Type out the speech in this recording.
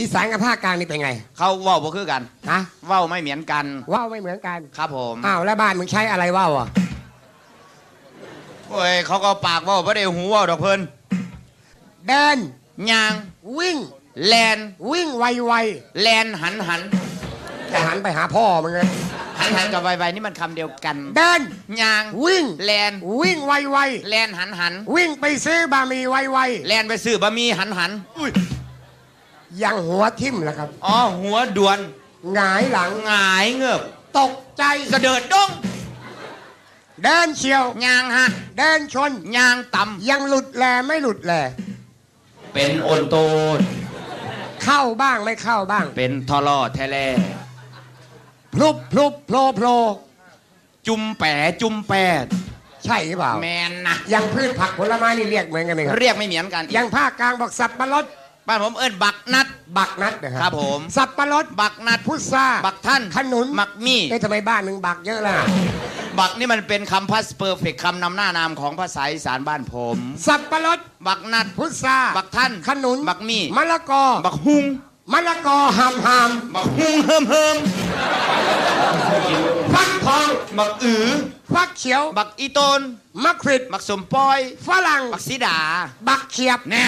อีสานกับภาคกลางนี่เป็นไงเขาเว้าบ่คือกันฮะเว้าไม่เหมือนกัน ว่าวไม่เหมือนกันครับผมอ้าวแล้วบ้านมึงใช้อะไรว่าวอะโอ้ยเขาก็ปากเว้าบ่ได้หูเว้าดอกเพิ่นเดินยางวิ่ง แลนวิ่งไวแลนหันหันๆจะหันไปหาพ่อมึงไงหันหันกับไวไวนี่มันคำเดียวกันเดินยางวิ่งแลนวิ่งไวแลนหันหันๆวิ่งไปซื้อบะหมี่ไวแลนไปซื้อบะหมี่หันหันอุ้ยๆ ยังหัวทิ่มแล้วครับ อ๋อ หัวด่วนหงายหลัง หงายเงือบตกใจเสดิดดงเดินเฉียวยางฮะเดินชน ยางต่ยังหลุดแลไม่หลุดแลำเป็นโอนโตนเข้าบ้างไม่เข้าบ้าง เป็นทอลอแทแลพลุบพลุบโผล่โผล่จุมแปะจุมแปดใช่หรือเปล่า แมนนะยังพืชผักผลไม้นี่เรียกเหมือนกันไหมครับ เรียกไม่เหมือนกันยังภาคกลางบอกสับปะรด บ้านผมเอิ้นบักนัด บักนัดนะคครัรับผม สับปะรดบักนัดพุทราบักท่านขนุนมักมี่ เอ๊ะทำไมบ้านมึงบักเยอะล่ะ บักนี่มันเป็นคำพัสเพอร์เฟกคำนำหน้านามของภาษาอีสานบ้านผม สับปะรดบักนัด พุทราบักท่านขนุนบักมี่ มะละกอบักฮุงมะละกอหามหามบักฮุงเฮิมเฮิมฟักทองบักอือ ฟักเขียวบักอีโตนมะขริดบักสมปอยฝรั่งบักสีดา บักเขียบ แน่